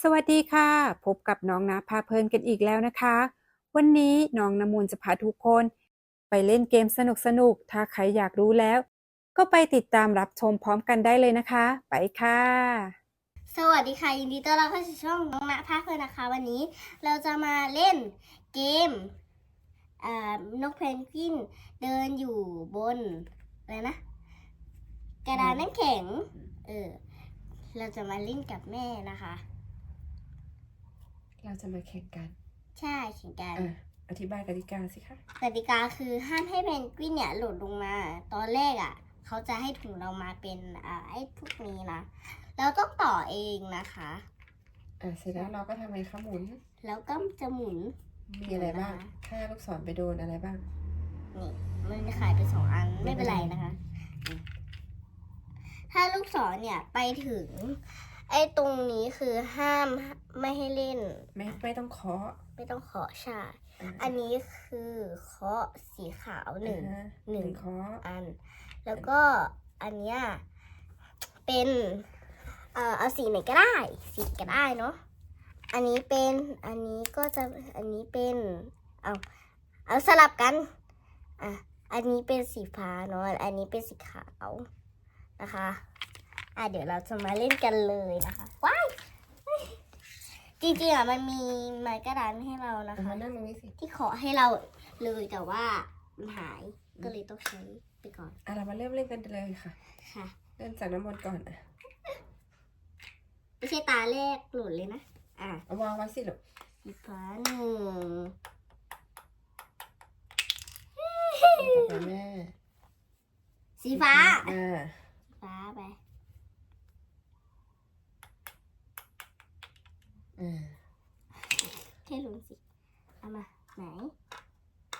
สวัสดีค่ะ พบกับน้องนาพาเพลินกันอีกแล้วนะคะ วันนี้น้องน้ำมูลจะพาทุกคน ไปเล่นเกมสนุกๆถ้าใครอยากรู้แล้ว ก็ไปติดตามรับชมพร้อมกันได้เลยนะคะ ไปค่ะ สวัสดีค่ะ ยินดีต้อนรับเข้าสู่ช่องน้องณภาเพื่อนนะคะ วันนี้เราจะมาเล่นเกมนกเพนกวินเดินอยู่บนอะไรนะ กระดานน้ำแข็งเออเราจะมาเล่นกับแม่นะคะ เราจะมาแข่งกัน ใช่แข่งกันอะอธิบายกติกาสิคะกติกาคือห้ามให้เพนกวินเนี่ยหล่นลงมา ตอนแรกอะ เขาจะให้ถุงเรามาเป็นอ่าไอ้พวกนี้นะ เราต้องต่อเองนะคะ อะเสร็จแล้วเราก็ทำไงคะหมุน แล้วก็จะหมุน มีอะไรบ้าง ถ้าลูกศรไปโดนอะไรบ้าง นี่มันจะขายไปสองอันไม่เป็นไรนะคะนี่ถ้าลูกศรเนี่ยไปถึง ไอ้ตรงนี้คือห้ามไม่ให้เล่น ไม่ไม่ต้องเคาะไม่ต้องเคาะใช่อะอันนี้คือเคาะสีขาวหนึ่ง อ่าฮะหนึ่งเคาะอัน แล้วก็อันเนี้ยเป็นเอ่อเอาสีไหนก็ได้ สีก็ได้เนาะอันนี้เป็นอันนี้ก็จะอันนี้เป็นเอาเอาสลับกันอะอันนี้เป็นสีฟ้าเนาะอันนี้เป็นสีขาวนะคะ อะเดี๋ยวเราจะมาเล่นกันเลยนะคะว้ายจริงๆอะมันมีไม้กระดานให้เรานะอะคะ มานั่งตรงนี้สิ ที่ขอให้เราเลยแต่ว่ามันหายก็เลยต้องใช้ไปก่อน อะเรามาเริ่มเล่นกันเลยค่ะ ค่ะ เริ่มจากน้ำมนต์ก่อนอะไม่ใช่ตาแรกหล่นเลยนะอะเอาวางไว้สิลูกสีฟ้าหนึ่งต่อไปแม่สีฟ้า อ่าฟ้าไป อ่า แค่หล่นสิเอามาไหน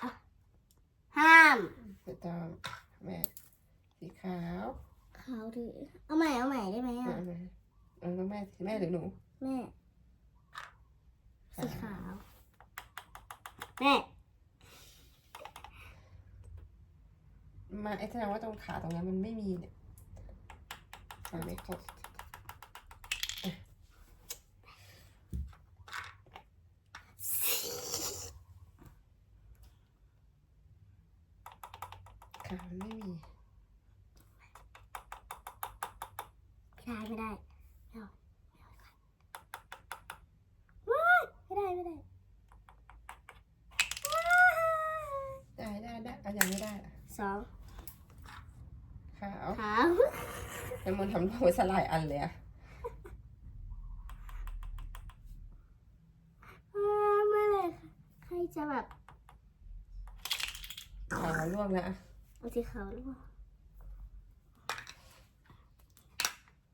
อะห้ามถูกต้องแม่สีขาวเขาถือเอาใหม่เอาใหม่ได้ไหมอะอะเอามาเอาแล้วแม่แม่หรือหนูแม่สีขาวแม่มาไอ้แสดงว่าตรงขาตรงนั้นมันไม่มีเนี่ยมาไม่ครบขามันไม่มี ไม่ได้ไม่ได้ไม่เอาไม่เอาว้ายไม่ได้ไม่ได้ได้ได้ได้เอายังไม่ได้อะสองขาวขาวแล้วมันทำหัวสลายอันเลยอะอ่าเมื่อไหรใครจะแบบขาวร่วงแล้วอะเอาสีขาวหรือเปล่าเนี่ย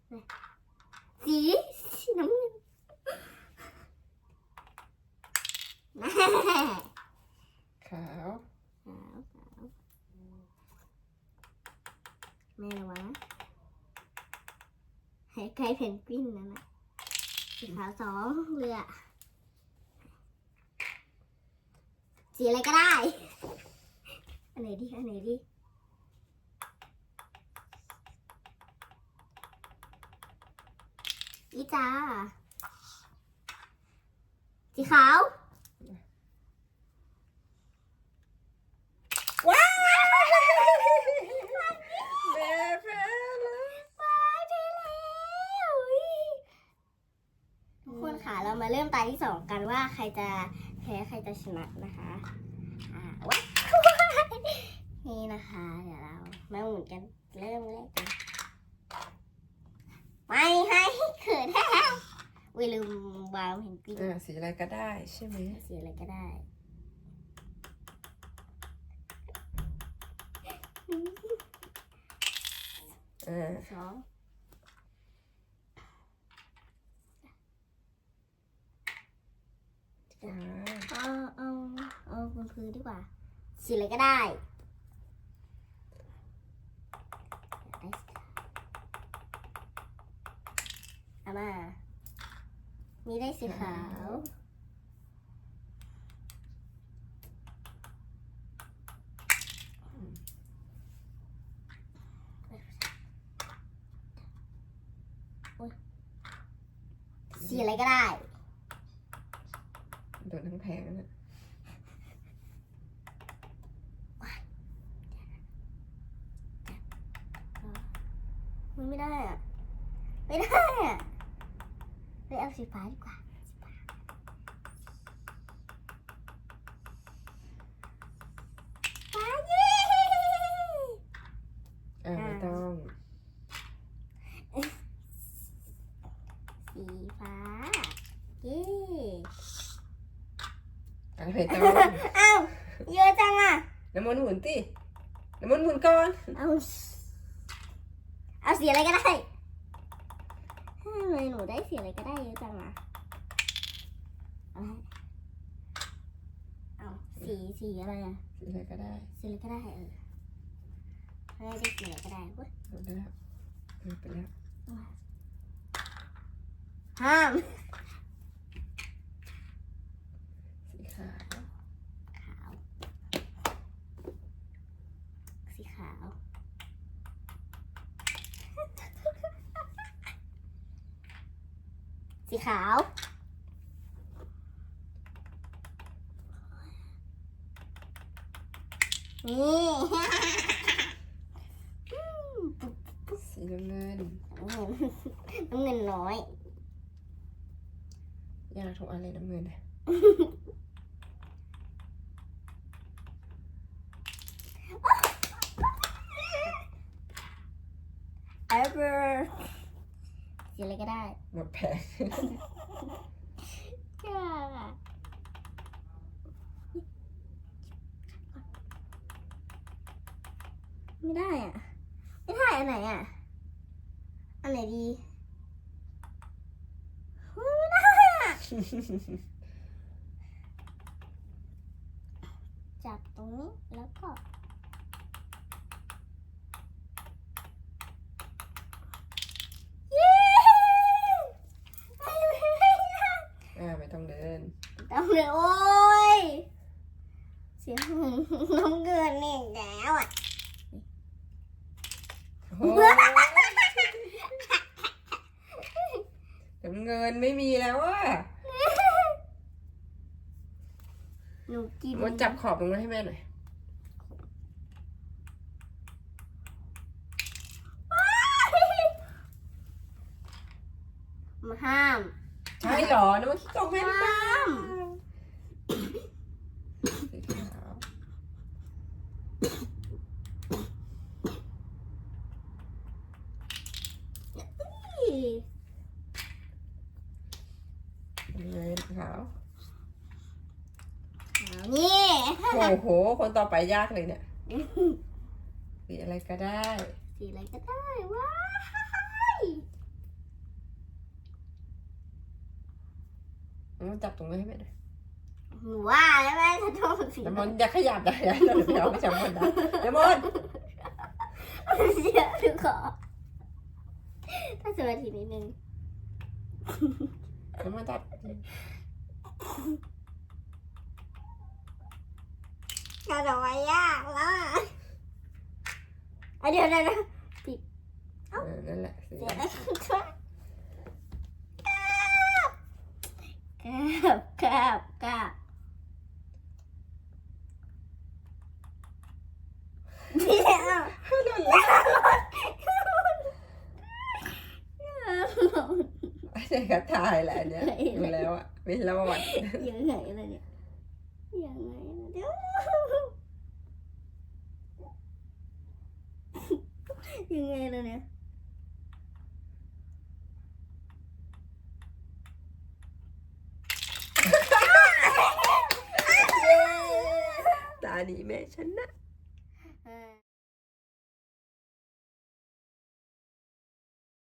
สีสีน้ำเงินแม่ขาวขาวขาวแม่ระวังนะให้ใครเพนกวินนั่นนะสีขาวสองเรือสีอะไรก็ได้ อันไหนดี อันไหนดี อีจ้า สีขาว ว้าวแม่แพ้แล้วว้าได้แล้วอุ๊ยทุกคนค่ะเรามาเริ่มตาที่สองกันว่าใครจะแพ้ใครจะชนะนะคะอ่าว้าวนี่นะคะ เดี๋ยวเรามาหมุนกันเริ่มแรกกันไม่ ขินแท้วิลืมวางเพนกวินอ่าสีอะไรก็ได้ใช่ไหมสีอะไรก็ได้อ่าสองอ่าเอาเอาเอาบนพื้นดีกว่า สีอะไรก็ได้ อามามีได้สีขาวสสีอะไรก็ได้โดนทั้งแพงนั่นน่ะมันไม่ได้อะไม่ได้อะไปเอา สีฟ้าดีกว่าสีฟ้าฟ้าเย้อ่าไม่ต้อง สีฟ้า เย้อ่าไม่ต้องอ้าวเยอะจังอะน้ำมันต์หมุนติน้ำมันต์หมุนก่อน เอา เอาสีอะไรก็ได้ ทำไมหนูได้สีอะไรก็ได้เยอะจังอะอะไรเอาสีสีอะไรอะสีอะไรก็ได้สีอะไรก็ได้เอออะไรได้สีอะไรก็ได้เว้ยหมดแล้วเออไปแล้วห้าม สีขาว ขาว สีขาว สีขาว นี่สีน้ำเงินน้ำเงินน้ำเงินน้อย ยากทุกอันเลยน้ำเงินน่ะ เอเวอร์สีอะไรก็ได้ หมดแพงยากอะไม่ได้อะ ไม่ได้อันไหนอะ อันไหนดีเฮ้ยไม่ได้อะจับตรงนี้แล้วก็ เย้ไม่ไม่ได้ อ่าไม่ต้องเดิน ต้อง เลย โอ้ย เสียงเหมือนน้ำเกลือนี่อีกแล้วอะโอ้น้ำเงินไม่มีแล้วอะหนูกินมดจับขอบตรงนั้นให้แม่หน่อยมาห้าม ใช่เหรอนึกว่าขี้โกงแม่หรือเปล่าห้าม สีขาว น้ำเงิน ขาว เอานี่โอ้โห คนต่อไปยากเลยเนี่ยสีอะไรก็ได้ สีอะไรก็ได้ว้ายน้ำจับตรงนั้นให้แม่หน่อยหนูว่าแล้วแม่จะต้องสีน้ำมันอย่าขยับอย่าอย่าอย่าเดี๋ยวไม่จำมันนะน้ำมันเสียดูขอถ้าสมาธินิดนึงน้ำมันจับ เราจะไว้ยากแล้วอะอะเดี๋ยวเดี๋ยวเดี๋ยว เออนั่นแหละสี เดี๋ยวนะ กับกับกับเดี๋ยวไอ้เนี่ยก็ถ่ายแหละอันเนี่ยดูแล้วอะไม่รอดยังไงล่ะเนี่ยยังไงล่ะเดี๋ยวยังไงล่ะเนี่ยตานี้แม่ฉันนะเออ